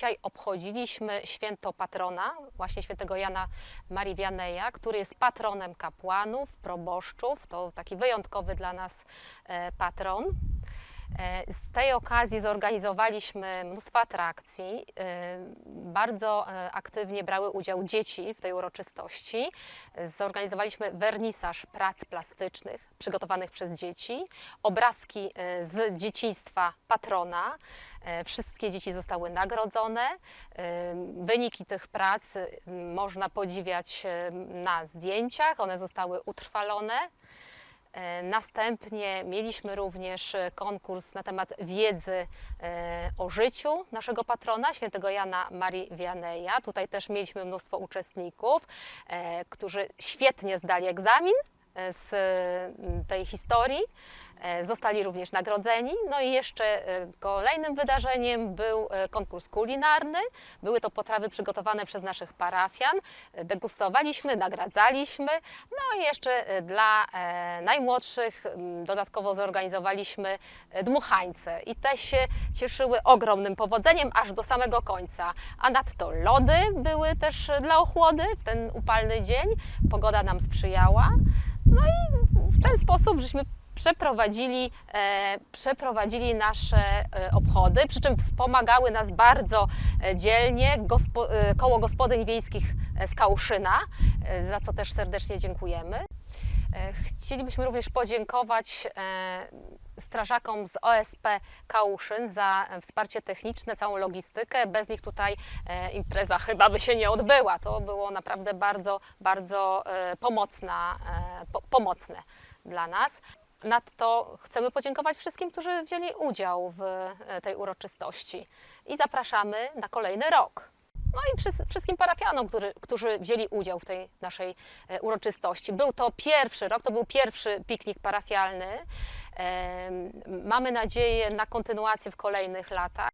dzisiaj obchodziliśmy święto patrona, właśnie świętego Jana Marii Wianeja, który jest patronem kapłanów, proboszczów. To taki wyjątkowy dla nas e, patron. E, Z tej okazji zorganizowaliśmy mnóstwo atrakcji. E, Bardzo e, aktywnie brały udział dzieci w tej uroczystości. Zorganizowaliśmy wernisaż prac plastycznych przygotowanych przez dzieci, obrazki z dzieciństwa patrona. Wszystkie dzieci zostały nagrodzone. Wyniki tych prac można podziwiać na zdjęciach, one zostały utrwalone. E, Następnie mieliśmy również e, konkurs na temat wiedzy e, o życiu naszego patrona, świętego Jana Marii Wianeja. Tutaj też mieliśmy mnóstwo uczestników, którzy świetnie zdali egzamin z tej historii. E, Zostali również nagrodzeni. No i jeszcze e, kolejnym wydarzeniem był e, konkurs kulinarny. Były to potrawy przygotowane przez naszych parafian. Degustowaliśmy, nagradzaliśmy. No i jeszcze dla najmłodszych dodatkowo zorganizowaliśmy dmuchańce. I te się cieszyły ogromnym powodzeniem aż do samego końca. A nadto lody były też dla ochłody w ten upalny dzień. Pogoda nam sprzyjała. No i w ten sposób żeśmy przeprowadzili, e, przeprowadzili nasze e, obchody, przy czym wspomagały nas bardzo e, dzielnie gospo, e, koło gospodyń wiejskich e, z Kałuszyna, e, za co też serdecznie dziękujemy. E, Chcielibyśmy również podziękować e, strażakom z OSP Kałuszyn za wsparcie techniczne, całą logistykę. Bez nich tutaj e, impreza chyba by się nie odbyła. To było naprawdę bardzo, bardzo pomocna, po, pomocne dla nas. Nadto chcemy podziękować wszystkim, którzy wzięli udział w e, tej uroczystości i zapraszamy na kolejny rok. No i wszys- wszystkim parafianom, którzy, którzy wzięli udział w tej naszej e, uroczystości. Był to pierwszy rok, to był pierwszy piknik parafialny. Mamy nadzieję na kontynuację w kolejnych latach.